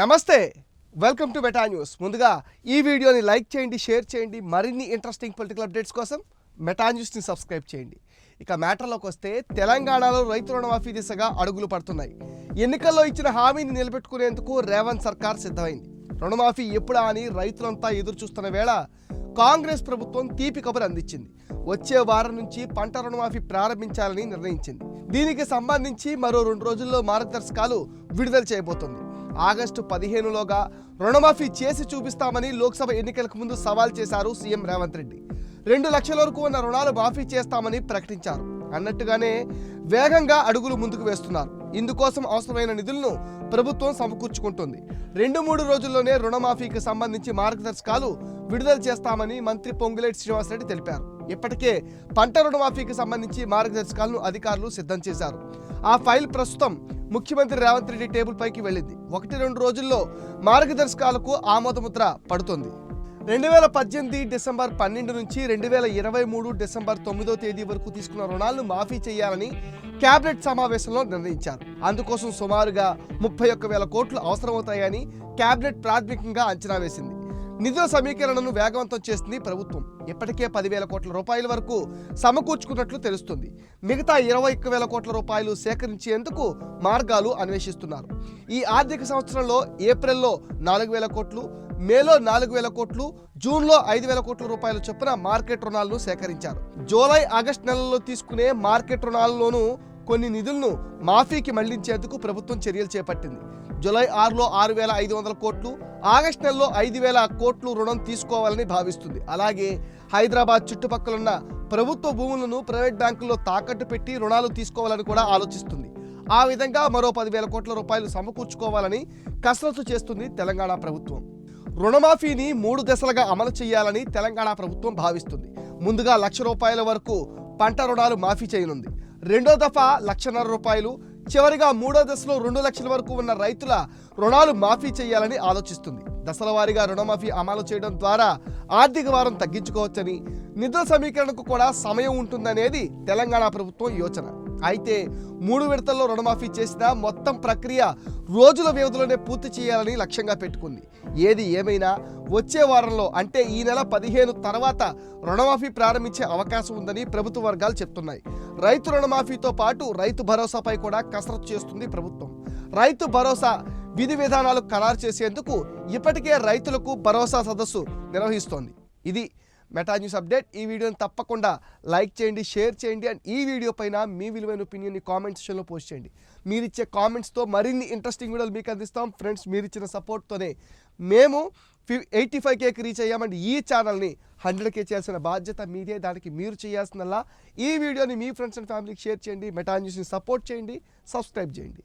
నమస్తే welcome to meta news ముందుగా ఈ వీడియోని లైక్ చేయండి షేర్ చేయండి మరిన్ని ఇంట్రెస్టింగ్ పొలిటికల్ అప్డేట్స్ కోసం మెటా న్యూస్ని సబ్స్క్రైబ్ చేయండి. ఇక మ్యాటర్లోకి వస్తే తెలంగాణలో రైతు రుణమాఫీ దిశగా అడుగులు పడుతున్నాయి. ఎన్నికల్లో ఇచ్చిన హామీని నిలబెట్టుకునేందుకు రేవంత్ సర్కార్ సిద్ధమైంది. రుణమాఫీ ఎప్పుడా అని రైతులంతా ఎదురు చూస్తున్న వేళ కాంగ్రెస్ ప్రభుత్వం తీపి కబురు అందించింది. వచ్చే వారం నుంచి పంట రుణమాఫీ ప్రారంభించాలని నిర్ణయించింది. దీనికి సంబంధించి మరో రెండు రోజుల్లో మార్గదర్శకాలు విడుదల చేయబోతోంది. ఆగస్టు పదిహేనులోగా రుణమాఫీ చేసి చూపిస్తామని లోక్సభ ఎన్నికలకు ముందు సవాల్ చేశారు సీఎం రేవంత్ రెడ్డి. రెండు లక్షల వరకు ఉన్న రుణాలు మాఫీ చేస్తామని ప్రకటించారు. అన్నట్టుగానే వేగంగా అడుగులు ముందుకు వేస్తున్నారు. ఇందుకోసం అవసరమైన నిధులను ప్రభుత్వం సమకూర్చుకుంటుంది. రెండు మూడు రోజుల్లోనే రుణమాఫీకి సంబంధించి మార్గదర్శకాలు విడుదల చేస్తామని మంత్రి పొంగులేటి శ్రీనివాసరెడ్డి తెలిపారు. ఇప్పటికే పంట రుణమాఫీకి సంబంధించి మార్గదర్శకాలను అధికారులు సిద్ధం చేశారు. ఆ ఫైల్ ప్రస్తుతం ముఖ్యమంత్రి రేవంత్ రెడ్డి టేబుల్ పైకి వెళ్ళింది. ఒకటి రెండు రోజుల్లో మార్గదర్శకాలకు ఆమోదముద్ర పడుతుంది. రెండు వేల పద్దెనిమిది డిసెంబర్ పన్నెండు నుంచి రెండు వేల ఇరవై మూడు డిసెంబర్ తొమ్మిదో తేదీ వరకు తీసుకున్న రుణాలను మాఫీ చేయాలని కేబినెట్ సమావేశంలో నిర్ణయించారు. అందుకోసం సుమారుగా ముప్పై ఒక్క వేల కోట్లు అవసరమవుతాయని కేబినెట్ ప్రాథమికంగా అంచనా వేసింది. నిధుల సమీకరణను వేగవంతం చేసింది ప్రభుత్వం. ఇప్పటికే పదివేల కోట్ల రూపాయల వరకు సమకూర్చుకున్నట్లు తెలుస్తుంది. మిగతా ఇరవై ఒక్క వేల కోట్ల రూపాయలు సేకరించేందుకు మార్గాలు అన్వేషిస్తున్నారు. ఈ ఆర్థిక సంవత్సరంలో ఏప్రిల్లో నాలుగు వేల కోట్లు మేలో నాలుగు వేల కోట్లు జూన్లో ఐదు వేల కోట్ల రూపాయల చొప్పున మార్కెట్ రుణాలను సేకరించారు. జూలై ఆగస్టు నెలల్లో తీసుకునే మార్కెట్ రుణాల్లోనూ కొన్ని నిధులను మాఫీకి మళ్ళించేందుకు ప్రభుత్వం చర్యలు చేపట్టింది. జులై ఆరులో ఆరు వేల ఐదు వందల కోట్లు ఆగస్టు నెలలో ఐదు వేల కోట్లు రుణం తీసుకోవాలని భావిస్తుంది. అలాగే హైదరాబాద్ చుట్టుపక్కలున్న ప్రభుత్వ భూములను ప్రైవేట్ బ్యాంకుల్లో తాకట్టు పెట్టి రుణాలు తీసుకోవాలని కూడా ఆలోచిస్తుంది. ఆ విధంగా మరో పదివేల కోట్ల రూపాయలు సమకూర్చుకోవాలని కసరత్తు చేస్తుంది తెలంగాణ ప్రభుత్వం. రుణమాఫీని మూడు దశలుగా అమలు చేయాలని తెలంగాణ ప్రభుత్వం భావిస్తుంది. ముందుగా లక్ష రూపాయల వరకు పంట రుణాలు మాఫీ చేయనుంది. రెండో దఫా లక్షన్నర రూపాయలు చివరిగా మూడో దశలో రెండు లక్షల వరకు ఉన్న రైతుల రుణాలు మాఫీ చేయాలని ఆలోచిస్తుంది. దశల వారీగా రుణమాఫీ అమలు చేయడం ద్వారా ఆర్థిక భారం తగ్గించుకోవచ్చని నిధుల సమీకరణకు కూడా సమయం ఉంటుందనేది తెలంగాణ ప్రభుత్వం యోచన. అయితే మూడు విడతల్లో రుణమాఫీ చేసిన మొత్తం ప్రక్రియ రోజుల వ్యవధిలోనే పూర్తి చేయాలని లక్ష్యంగా పెట్టుకుంది. ఏది ఏమైనా వచ్చే వారంలో అంటే ఈ నెల పదిహేను తర్వాత రుణమాఫీ ప్రారంభించే అవకాశం ఉందని ప్రభుత్వ వర్గాలు చెప్తున్నాయి. రైతు రుణమాఫీతో పాటు రైతు భరోసాపై కూడా కసరత్తు చేస్తుంది ప్రభుత్వం. రైతు భరోసా విధి విధానాలు ఖరారు చేసేందుకు ఇప్పటికే రైతులకు భరోసా సదస్సు నిర్వహిస్తోంది. ఇది మెటా న్యూస్ అప్డేట్ ఈ వీడియోని తప్పకుండా లైక్ చేయండి షేర్ చేయండి అండ్ ఈ వీడియో పైన మీ విలువైన ఒపీనియన్ని కామెంట్ సెక్షన్లో పోస్ట్ చేయండి. మీరు ఇచ్చే కామెంట్స్తో మరిన్ని ఇంట్రెస్టింగ్ వీడియోలు మీకు అందిస్తాం. ఫ్రెండ్స్ మీరు ఇచ్చిన సపోర్ట్తోనే మేము ఫి ఎయిటీ ఫైవ్ కేకి రీచ్ అయ్యామండి. ఈ ఛానల్ని హండ్రెడ్ కే చేయాల్సిన బాధ్యత మీదే. దానికి మీరు చేయాల్సిందల్లా ఈ వీడియోని మీ ఫ్రెండ్స్ అండ్ ఫ్యామిలీకి షేర్ చేయండి. మెటా న్యూస్ని సపోర్ట్ చేయండి. సబ్స్క్రైబ్ చేయండి.